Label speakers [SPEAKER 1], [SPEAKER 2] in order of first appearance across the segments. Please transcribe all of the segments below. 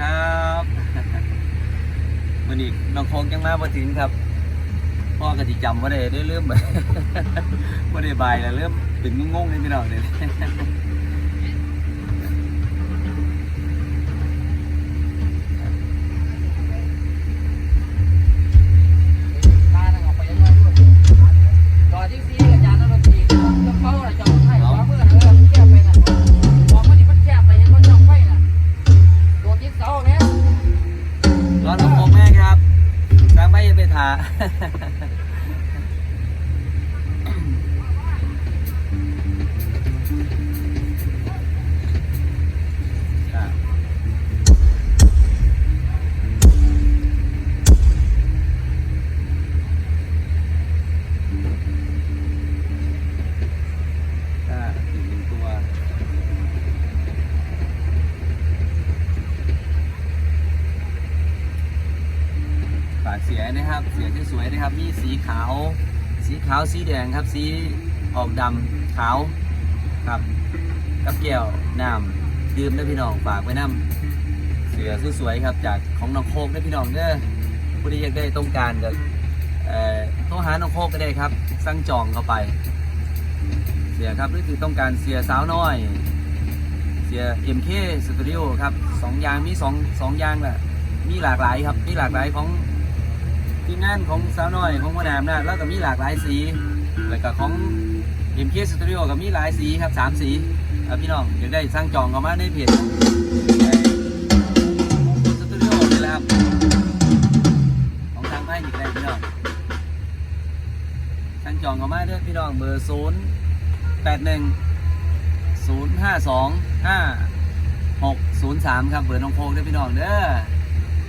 [SPEAKER 1] ครับวันนี้น้องโคงยังมาบ่ถึงครับ พ่อกะทิจำว่าได้ได้เริ่มว่าได้บายแล้วเริ่มเป็นงงๆเลยพี่น้องเลย
[SPEAKER 2] เสี
[SPEAKER 1] ยนะครับ เสียที่สวยนะครับ มีสีขาว สีขาว สีแดงครับ สีออกดำขาวครับกับแก้วน้ำดื่มได้พี่น้องฝากไว้น้ำเสือสวยๆครับ จากของน้องโคกได้พี่น้องเด้อผู้ที่อยากได้ต้องการก็เอ่อโทรหาน้องโคกก็ได้ครับ สั่งจองเข้าไป เสียครับหรือคือต้องการเสียสาวน้อย เสีย MK Studio ครับสองย่างมีสองสองอย่างแหละมีหลากหลายครับ มีหลากหลายของ ทีมงานของสาวน้อยของมนามนะแล้วก็มีหลากหลายสี แล้วก็ของ MK Studio ก็มีหลายสีครับสามสีครับพี่น้องอยากได้สร้างจองเข้ามาในเพจสตูดิโอนี่และครับของทางไพ่อีกได้พี่น้องสร้างจองเข้ามาเด้อพี่น้องเบอร์ศูนย์แปดหนึ่งศูนย์ห้าสองห้าหกศูนย์สามครับเบอร์น้องโพกเด้อพี่น้องเด้อ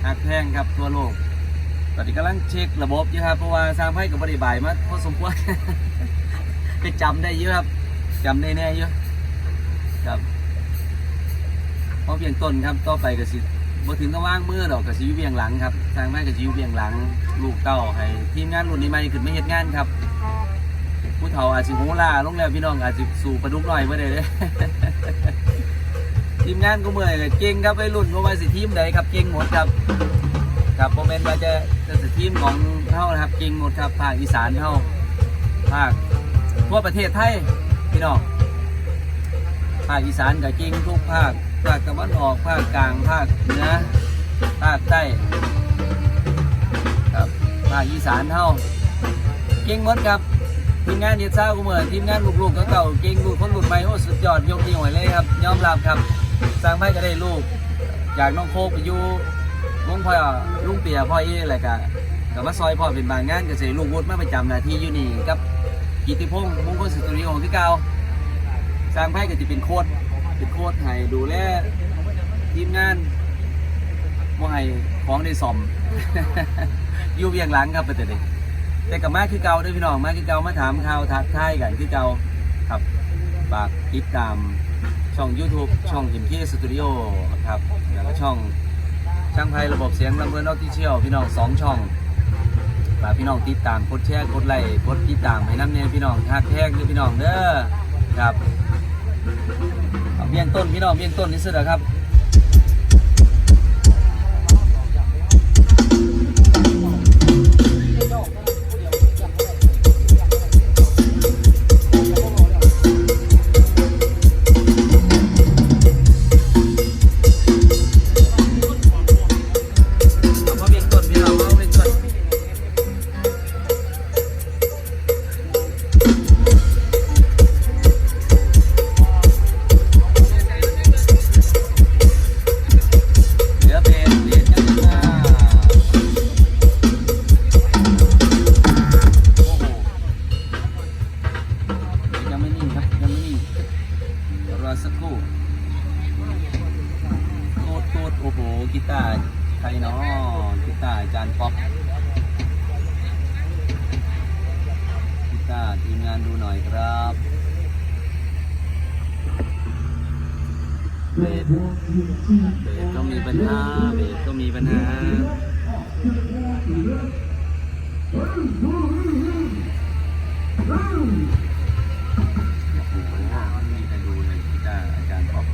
[SPEAKER 1] หักแพงครับทั่วโลก ตอนนี้กำลังเช็คระบบอยู่ครับเพราะว่าสร้างไพ่กับบริบายมาพอสมควรไปจำได้เยอะครับจำได้แน่เยอะครับเพราะเพียงต้นครับต่อไปก็สิบ่ถึงก็ว่างมือดอกก็สิอยู่เบียงหลังครับสร้างไพ่ก็สิอยู่เบียงหลัง ลูกเต้าให้ทีมงานรุ่นนี้ใหม่ขึ้นไม่เฮ็ดงานครับ ผู้เฒ่าอาจสิโหล่าลงแล้วพี่น้องอาจสิสู่ประดุกหน่อยเมื่อใดเลยทีมงานก็เมื่อยเลยเก่งครับไปรุ่นก็ว่าสิทีมใดครับเก่งหมดครับ ครับโมเมนต์ว่าจะจะสทีมของเท่านะครับเก่งหมดครับภาคอีสานเท่าภาคทั่วประเทศไทยพี่น้องภาคอีสานกับเก่งทุกภาคภาคตะวันออกภาคกลางภาคเหนือภาคใต้ครับภาคอีสานเท่าเก่งหมดครับทีมงานเฮ็ดเช้าก็เหมือนทีมงานลูกๆเก่าเก่งรุ่นคนรุ่นใหม่โอ้สุดยอดยกนิ้วให้เลยครับยอมรับครับสร้างไพ่ก็ได้ลูกจากน้องโคกไปอยู่ ลุงพ่อลุงเปียพ่อเอ้อะไรกะกับมาซอยพ่อเป็นบางงานก็เสิลูกวุฒิมาประจำหน้าที่อยู่นี่กับกิติพงษ์มงคลสตูดิโอที่เก่าสร้างไพ่ก็จะเป็นโค้ดเป็นโค้ดให้ดูแลทีมงานบ่ให้ของได้ซ่อมอยู่เวียงหลังครับประเด็นแต่กับมาคือเก่าด้วยพี่น้องมาคือเก่ามาถามข่าวทักทายกันคือเก่าครับฝากติดตามช่อง YouTube ช่อง MK Studio ครับแล้วก็ช่อง ช่างไพระบบเสียงลำเพลินออฟฟิเชียลพี่น้องสองช่องฝากพี่น้องติดตามกดแชร์กดไลค์กดติดตามให้น้ำเนี่ยพี่น้องทักแท็กหรือพี่น้องเด้อครับเบี้ยงต้นพี่น้องเบี้ยงต้นนี่สุดนะครับ ร์อาจารย์ป๊อปกีตาร์ทีมงานดูหน่อยครับเบสเบสก็มีปัญหาเบสก็มีปัญหาโอ้โหไม่มีใครดูเลยกีตาร์อาจารย์ป๊อป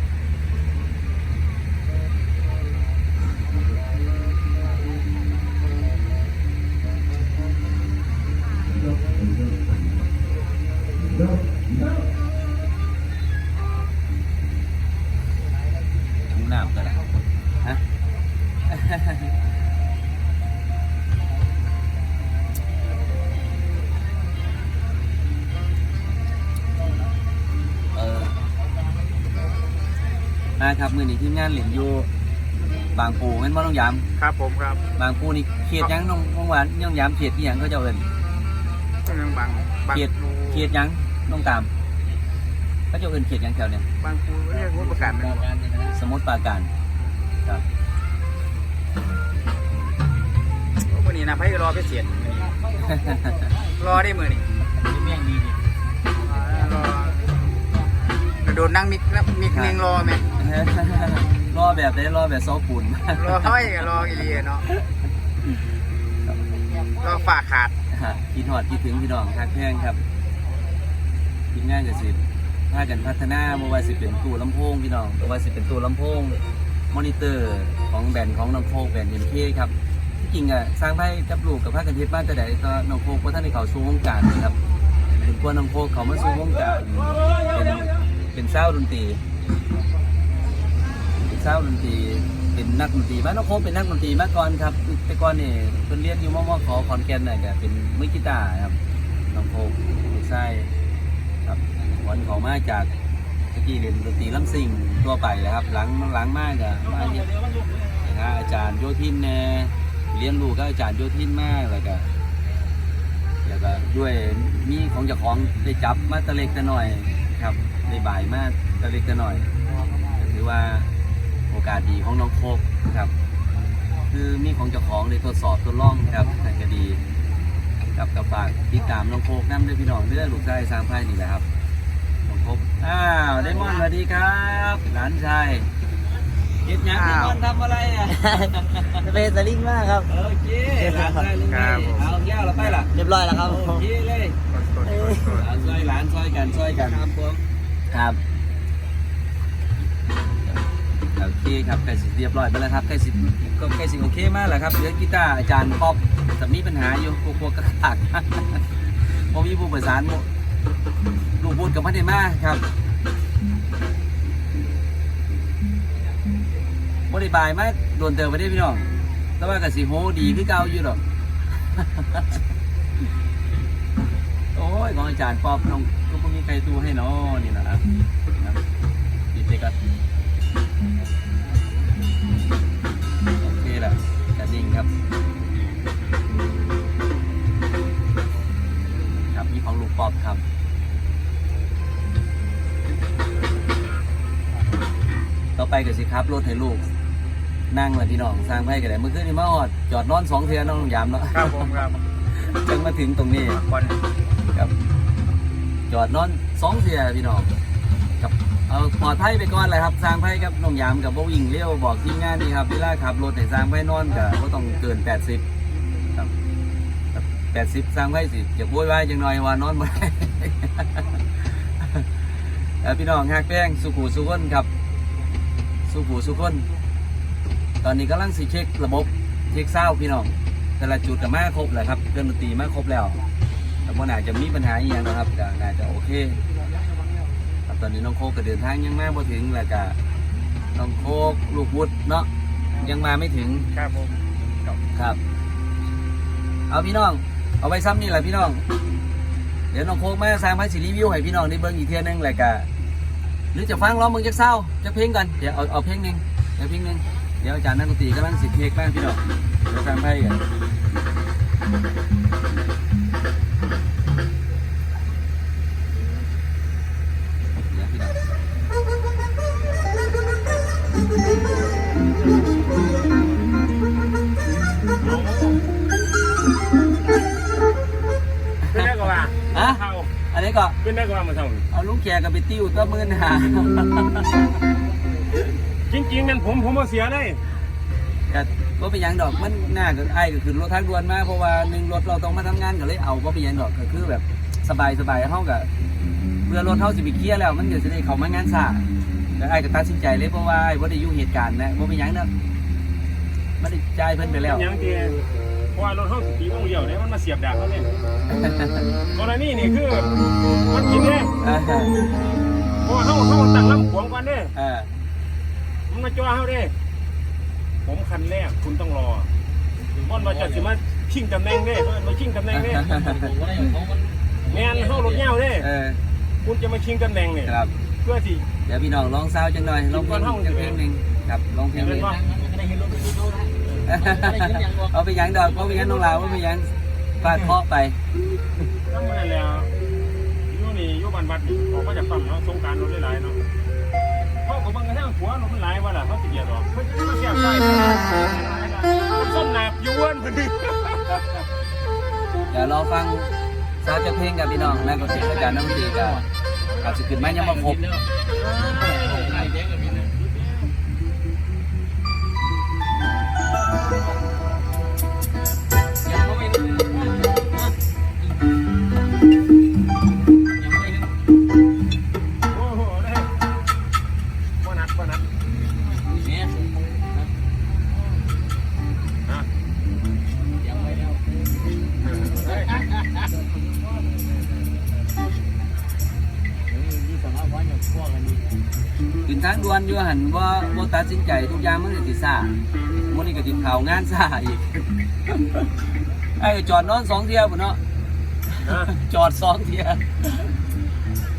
[SPEAKER 1] ครับมือนี้ทีมงานเหลินอยู่บางปูแม่นบ่น้องยาม
[SPEAKER 3] ครับผมครับ
[SPEAKER 1] บางปูนี่เขตหยังน้องน้องหวานน้องยามเขตที่หยังเขาเจ้าเอิ้น
[SPEAKER 3] เมืองบางบาง
[SPEAKER 1] เขต
[SPEAKER 3] ปู
[SPEAKER 1] เขตหยังน้องตามเขาเจ้าเอิ้นเขตหยังแถวเนี่ย
[SPEAKER 3] บางปูเรียกว่าประกาศไหม
[SPEAKER 1] สมุทรปราการครับ
[SPEAKER 3] วันนี้นะพี่รอไปเสียดรอได้มือนี่
[SPEAKER 1] เมี่ยงดีดิ
[SPEAKER 3] รอ โดนนั่งมิกนะมิกเนียงรอไหม
[SPEAKER 1] รอแบบได้รอแบบซอปูน
[SPEAKER 3] รอห้อยกับรอกี่ดีเนาะรอฝากขาด
[SPEAKER 1] คิดหอดคิดถึงพี่น้องทักแพงครับคิดง่ายกับสิพากันพัฒนาบ่ว่าสิเป็นตู้ลำโพงพี่น้องบ่ว่าสิเป็นตู้ลำโพงมอนิเตอร์ของแบรนด์ของน้องโคกแบรนด์เอ็มเคครับที่จริงอะสร้างไพ่กับลูกกับพากันเฮ็ดบ้านแต่ใดก็น้องโคกเพราะท่านในเขาสู่วงการนะครับเป็นกวนน้องโคกเขามาสู่วงการเป็น เป็นเศร้าดนตรีเป็นเศร้าดนตรีเป็นนักดนตรีบ้านน้องโคกเป็นนักดนตรีมาก่อนครับแต่ก่อนนี่เพิ่นเรียนอยู่มมขอขอนแก่นน่ะก็เป็นมือกีตาร์ครับน้องโคกลูกชายครับวันเขามาจากตะกี้เรียนดนตรีลำซิ่งทั่วไปเลยครับหลังหลังมากอะมาเรียนะอาจารย์โยทินแน่เรียนรู้ก็อาจารย์โยทินมากแล้วก็แล้วก็ด้วยมีของเจ้าของได้จับมาตะเล็กแตะหน่อยครับ ได้บ่ายมากตะเล็กแตะหน่อยก็ถือว่าโอกาสดีของน้องโคกครับ คือมีของเจ้าของได้ทดสอบทดลองครับแต่ก็ดีกับกับฝากติดตามน้องโคกน้ำด้วยพี่น้องเด้อลูกชายสร้างไพ่นี่แหละครับน้องโคกอ้าวไดมอนด์สวัสดีครับหลานชายเก็บยังไดมอนด์ทำอะไรอะ
[SPEAKER 4] เบสลิงมากครับ
[SPEAKER 1] โอเคหลานชายลุงนี่เอาแก้วเราไปล่ะ
[SPEAKER 4] เรียบร้อยแล้วครับ
[SPEAKER 1] โอเคเลยเอาซอยหลานซอยกันซอยกันครับผม ครับโอเคครับใกล้สิเรียบร้อยไปแล้วครับใกล้สิก็ใกล้สิโอเคมากแล้วครับเหลือกีตาร์อาจารย์ป๊อปแต่มีปัญหาอยู่พวกพวกระขากผมมีผู้ประสานหมลูกพูดกับพันเดมาครับบริบายมาโดนเติมไปได้พี่น้องแต่ว่ากับสีโฮดีคือเก่าอยู่หรอกโอ้ยของอาจารย์ป๊อบน้อง ใครดูให้เนาะนี่นะครับนะดีเจกันโอเคแหละจะนิ่งครับครับมีของลูกปอบครับต่อไปก็สิครับรถให้ลูก นั่งเลยพี่น้องสร้างให้กันได้เมื่อคืนนี่มาหอดจอดนอนสองเทือน้องยามเนาะ
[SPEAKER 3] ครับผมครับ
[SPEAKER 1] จึงมาถึงตรงนี้
[SPEAKER 3] บอล
[SPEAKER 1] ครับ จอดนอนสองเทือพี่น้องกับเอาปลอดภัยไปก่อนเลยครับสร้างไพ่กับน้องยามกับโบวิ่งเลี้ยวบอกทีมงานนี่ครับเวลาขับรถให้สร้างไพ่นอนกับก็ต้องเกิน 80ครับแปดสิบสร้างไพ่สิอย่าโวยวายจังหน่อยว่านอนบ่ได้พี่น้องฮักแป้งสุขูสุขนครับ สุขูสุขนตอนนี้กำลังสิเช็คระบบเช็คเศร้าพี่น้องแต่ละจุดกับมาครบแล้วครับเครื่องดนตรีมาครบแล้ว แต่ว่าน่าจะมีปัญหาอีกอย่างนะครับแต่น่าจะโอเคครับตอนนี้น้องโคกก็เดินทางยังมาบ่ถึงแล้วก็น้องโคกลูกวุฒิเนาะยังมาไม่ถึง
[SPEAKER 3] ครับผม
[SPEAKER 1] ครับ เอาพี่น้อง เอาไว้ซ้ำนี่แหละพี่น้อง เดี๋ยวน้องโคกมาสร้างพันสิรีวิวให้พี่น้องได้เบิ่งอีกเทียหนึงแหละกะหรือจะฟังร้องมึงจะเศร้าจะเพลงก่อนเดี๋ยวเอาเอาเพลงหนึ่งเดี๋ยวเพลงหนึ่งเดี๋ยวอาจารย์นักดนตรีกำลังสิเพลงบ้างพี่น้องเดี๋ยวสร้างไพ่กัน
[SPEAKER 5] ท่า
[SPEAKER 1] อันนี้ก็
[SPEAKER 5] ขึ้นได้ก็ว่ามาเท่า
[SPEAKER 1] เอาลุงแขกกับไปติ้วตัวมื่นหา
[SPEAKER 5] จริงๆนั่นผมผมมาเสียได้
[SPEAKER 1] ก็บ่เป็นหยังดอกมันหน้าก็ไอ้ายก็คือรถทางด่วนมาเพราะว่าหนึ่งรถเราต้องมาทำงานก็เลยเอาบ่เป็นหยังดอกก็คือแบบสบายสบายเฮาก็เพื่อรถเฮาสิไปเคลียร์แล้ว มันก็สิได้เข้ามางานซ่าแล้วไอ้ายก็ตัดสินใจเลยเพราะว่าไอ้ายบ่ได้อยู่เหตุการณ์นะบ่เป็นหยังเด้อมันได้จ่ายเพิ่นไปแล้ว
[SPEAKER 5] ยังที เพราะว่ารถเขาตีวงเดียวเนี่ยมันมาเสียบดาบเขาเนี่ยกรณีนี่คือมันกินเนี่ย
[SPEAKER 1] เออ
[SPEAKER 5] เพราะว่าเขาเขาตั้งลำขวางกันเนี่ย
[SPEAKER 1] เออ
[SPEAKER 5] มันมาจ้าเขาเนี่ยผมคันแรกคุณต้องรอมันมาจะสิมาชิงตำแหน่งเนี่ยมาชิงตำแหน่งเนี่ยแมนเขารถเงาเนี่ย
[SPEAKER 1] เออ
[SPEAKER 5] คุณจะมาชิงตำแหน่งเนี่ย
[SPEAKER 1] ครับ
[SPEAKER 5] เพื่อที่
[SPEAKER 1] เดี๋ยวพี่น้องลองซาวจังหน่อยลองเพลงจังเพลงหนึ่งครับลองเพลงหนึ่ง
[SPEAKER 2] ได้ เห็นรถไปดูนะได้ยินอย่างบอก
[SPEAKER 1] เอาไปหยังดอกเอาไปหยังน้องลาวเอาไปหยังฟาดเคาะไป
[SPEAKER 5] นั่นมันแล้วอยู่นี่อยู่บ้านบัดนี่ออกมาจากปั๊มเนาะสงกรารรถหลายๆเนาะเขาก็เบิ่งกระทั่งหัวรถมันหลายว่าล่ะเขาสิเกียดหรอกเพิ่นจะมาเสียบใส่มันส้มหนาบยวนพอดี
[SPEAKER 1] เดี๋ยวรอฟังซาวจังเพลงกับพี่น้องแล้วก็เสียงอาจารย์น้ำดีกับอาจจะขึ้นไหมยังมาครบ
[SPEAKER 2] ไอ้เด็กกับ
[SPEAKER 5] หัน
[SPEAKER 2] ว่าว่า
[SPEAKER 1] ตัดสินใจทุกอย่างมันก็สิซ่ามันนี่ก็ติดข่าวงานซ่าอีกไอ้ก็จอดนอนสองเที่ยวพุ่นเนาะ
[SPEAKER 5] นะ
[SPEAKER 1] จอดสองเที่ยว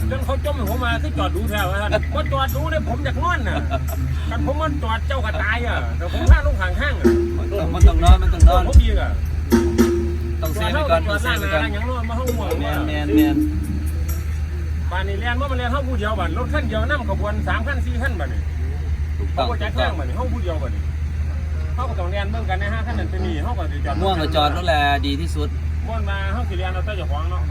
[SPEAKER 5] จนเขาจมให้ผมมาคือจอดดูแถวท่านว่าจอดดูเนี่ยผมอยากนอนน่ะกันผมมันจอดเจ้าก็ตายอะแต่ผมพาลงข้างห้างอะ
[SPEAKER 1] มันต้องมันต้องนอนมันต้องนอน
[SPEAKER 5] ผมดีอะ
[SPEAKER 1] ต้อง
[SPEAKER 5] จ
[SPEAKER 1] เซ
[SPEAKER 5] อ
[SPEAKER 1] ฟ
[SPEAKER 5] ด
[SPEAKER 1] ไป
[SPEAKER 5] เท่า
[SPEAKER 1] ก่อน
[SPEAKER 5] จ
[SPEAKER 1] ต้
[SPEAKER 5] อ
[SPEAKER 1] อง
[SPEAKER 5] ด
[SPEAKER 1] เซ
[SPEAKER 5] ล่า
[SPEAKER 1] ฟ
[SPEAKER 5] ง
[SPEAKER 1] ไป
[SPEAKER 5] ห
[SPEAKER 1] ก่อน
[SPEAKER 5] น้ายังนอนมาห้องห่วง
[SPEAKER 1] แม
[SPEAKER 5] เนี่ย
[SPEAKER 1] นแมนแมน
[SPEAKER 5] ป่านนี้เรียนว่ามันเรียนห้องผู้เดียวบัดรถคันเดียวนั่ขบวนสามคันสี่คันบัดนี่
[SPEAKER 1] ถู ก
[SPEAKER 5] เขา
[SPEAKER 1] ต้อง
[SPEAKER 5] ก็จั
[SPEAKER 1] ถู
[SPEAKER 5] ด
[SPEAKER 1] กต้
[SPEAKER 5] แจ้
[SPEAKER 1] อง
[SPEAKER 5] งบันห้องผู้เดียวบันเขาก็ต้องเรียนเบิ่งกันนห้าคันนั้นเป็นนี่เขาก็สิจอด
[SPEAKER 1] ม่วงก็จอดนั่นแหละดีที่สุด
[SPEAKER 5] ม่วนมาเขาสิเรียนเราแต่เจ้าของเนาะ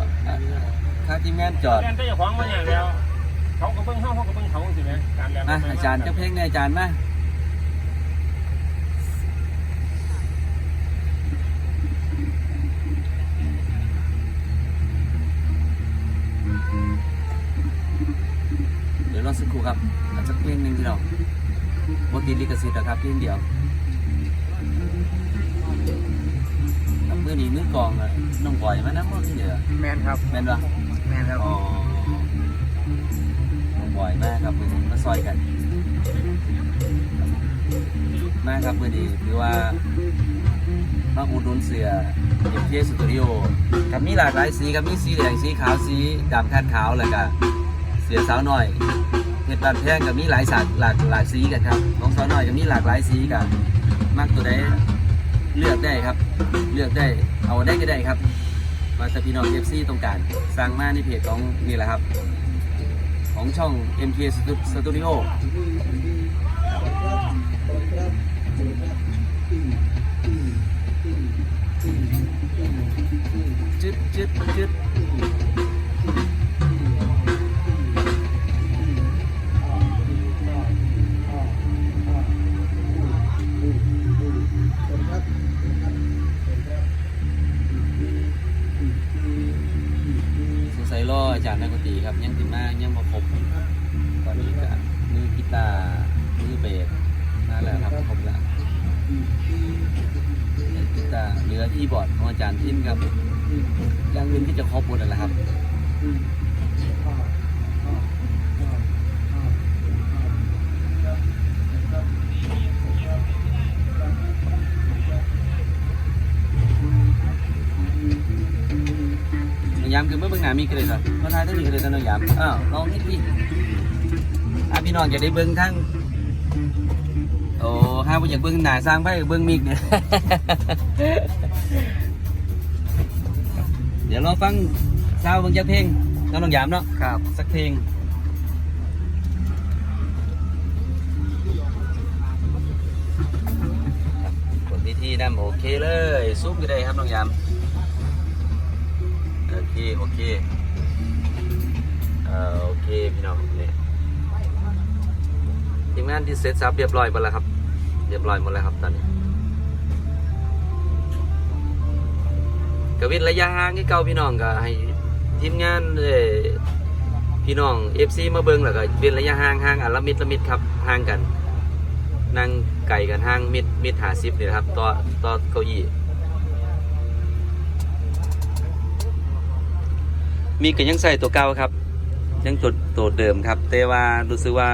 [SPEAKER 1] ค่าที่แมงานจอด
[SPEAKER 5] เรียนแต่เจ้าของมาอย่างเดียวเขาก็เบิ่งเขาเขาก็เบิ่งเขาสิแม่การเรียน
[SPEAKER 1] อะอาจารย์เจะเพลงในอาจารย์มาเดี๋ยวรอสักครู่ครับอาจจะเพลงหนึ่งที่เรา บติดลิขสิทธิ์นะครับเพลงเดียวกับเมื่อนี้มือกลองอะน้องบอยมานะเมื่อที่เดียว
[SPEAKER 3] แมนครับ
[SPEAKER 1] แม่นปะ
[SPEAKER 3] แมนครับ
[SPEAKER 1] อ๋อบ่อยมากครับมือนี้มาซอยกัน มากครับมือนี้ถือว่ามาอุดหนุนเสือเอ็มเคสตูดิโอกับมีหลากหลายสีกับมีสีแดงสีขาวสีดำคาดขาวเลยกับเสือสาวหน่อยเห็ ดบานแพงกับมีหลายสากหลากหลายสีกันครับ ของสาวหน่อยกับมีหลากหลายสีกันมากตัวใดเลือกได้ครับ เลือกได้เอาได้ก็ได้ครับมาสพี่น้องเอฟซีตรงการสั่งมาในเพจของนี่แหละครับ ของช่อง MK Studio ตาร์เหลือคีย์บอร์ดของอาจารย์ทิมครับอยังอื่นก็จะครอบหมดแล้วครับยามคือเมื่อเบิ่งหน้ามีกันเลยครับเมื่อท้ายต้องมีกันเลยตอนยามอ้าวลองนิดพี่อะพี่น้องจะได้เบิ่งทั้ง โอ้ห้าบ่อยากเบิ่งหน้าสร้างไปเบิ่งมิกเนี่ย เดี๋ยวรอฟังซาวเบิ่งจักเพลงน้องน้องยามเนาะ
[SPEAKER 3] ครับ
[SPEAKER 1] สักเพลงกดวิธีนั่โอเคเลยซุปก็ได้ครับน้องยาม โอเค โอเคเอ่อโอเค พี่น้องเนี่ยทีมงานที่เสร็จสับเรียบร้อยหมดแล้วครับเรียบร้อยหมดแล้วครับตอนนี้กวินระยะห่างที่เก่าพี่น้องก็ให้ทีมงานเพี่น้องเอฟซีมาเบิ้งแล้วก็เว้นระยะห่างห่างอันละมิดละมิดครับห่างกัน นั่งไก่กันห่างมิดมิดหาสิบนี่ครับต่อต่อเก้าอี้มีก็ยังใส่ตัวเก่าครับ ยังตัวตัวเดิมครับ แต่ว่ารู้สึกว่า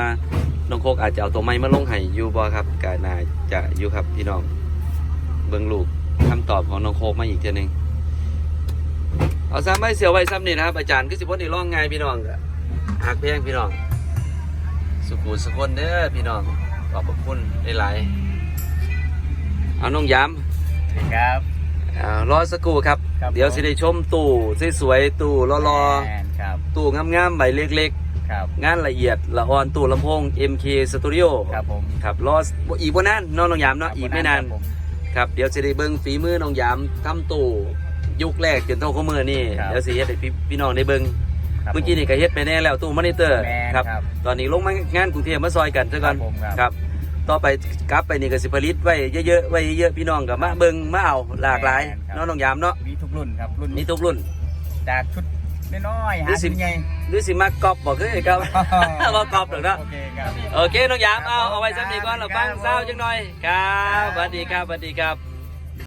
[SPEAKER 1] น้องโคกอาจจะเอาตัวใหม่มาลงให้อยู่บ่ครับก็น่าจะอยู่ครับพี่น้องเบิ่งลูกคำตอบของน้องโคกมาอีกเทีนึงเอาซ้ำไว้เสียวไว้ซ้ำนี่นะครับอาจารย์ก็สิบ่ได้ร้องไงายพี่น้องก็หักแพงพี่น้อง สุขุสุคนเด้อพี่น้องขอบพระคุณหลายๆเอาน้องย้ำ
[SPEAKER 3] ครับ
[SPEAKER 1] อ่ารอสักครู่ครับ
[SPEAKER 3] ครับ
[SPEAKER 1] เดี๋ยวสิได้ชมตู้สวยๆตู้รอ
[SPEAKER 3] แมนครับ
[SPEAKER 1] ๆตู้งามๆใบเล็ก
[SPEAKER 3] ครับ
[SPEAKER 1] ๆงานละเอียดละอ่อนตู้ลำโพง MK Studio
[SPEAKER 3] ครับผม
[SPEAKER 1] ครับรอบ่อีกบ่นานเน้องน้องยามเนาะอีกไม่นาน
[SPEAKER 3] ครับผม
[SPEAKER 1] ครับเดี๋ยวสิได้เบิ่งฝีมือน้องยามทำตู้ยุคแรกจนเท่าข้อมือนี่
[SPEAKER 3] ครับ
[SPEAKER 1] เดี๋ยวสิเฮ็ดให้พี่พี่น้องได้เบิ่ง
[SPEAKER 3] ครับ
[SPEAKER 1] เมื่อกี้นี่ก็เฮ็ดไปแน่แล้วตู้มอนิเตอร์
[SPEAKER 3] แม่น
[SPEAKER 1] ครับ
[SPEAKER 3] ครับ
[SPEAKER 1] ตอนนี้ลงมางานกรุงเทพมาซอยกันซะก่อน
[SPEAKER 3] ครับผมครับ
[SPEAKER 1] ครับต่อไปกลับไปนี่ก็สิผลิตไว้เยอะๆไว้เยอะๆพี่น้องก็มาเบิ่งมาเอาหลากหลาย
[SPEAKER 3] แม่นครับ
[SPEAKER 1] เนาะน้องยามเนาะ
[SPEAKER 3] มีทุกรุ่นครับรุ่น
[SPEAKER 1] มีทุกรุ่น
[SPEAKER 3] จากชุด น้อยๆ
[SPEAKER 1] หรื
[SPEAKER 3] หา
[SPEAKER 1] อสิ
[SPEAKER 3] สิบใหญ่
[SPEAKER 1] หรือสิมากอบบอกเฮ้ยครับบ่กอบดอกเนาะ
[SPEAKER 3] โอเคครับ
[SPEAKER 1] โอเคน้องยามเอาเอาไว้สักนิดก่อนเราฟังเศร้าจังหน่อยครับสวัสดีครับสวัสดีครับ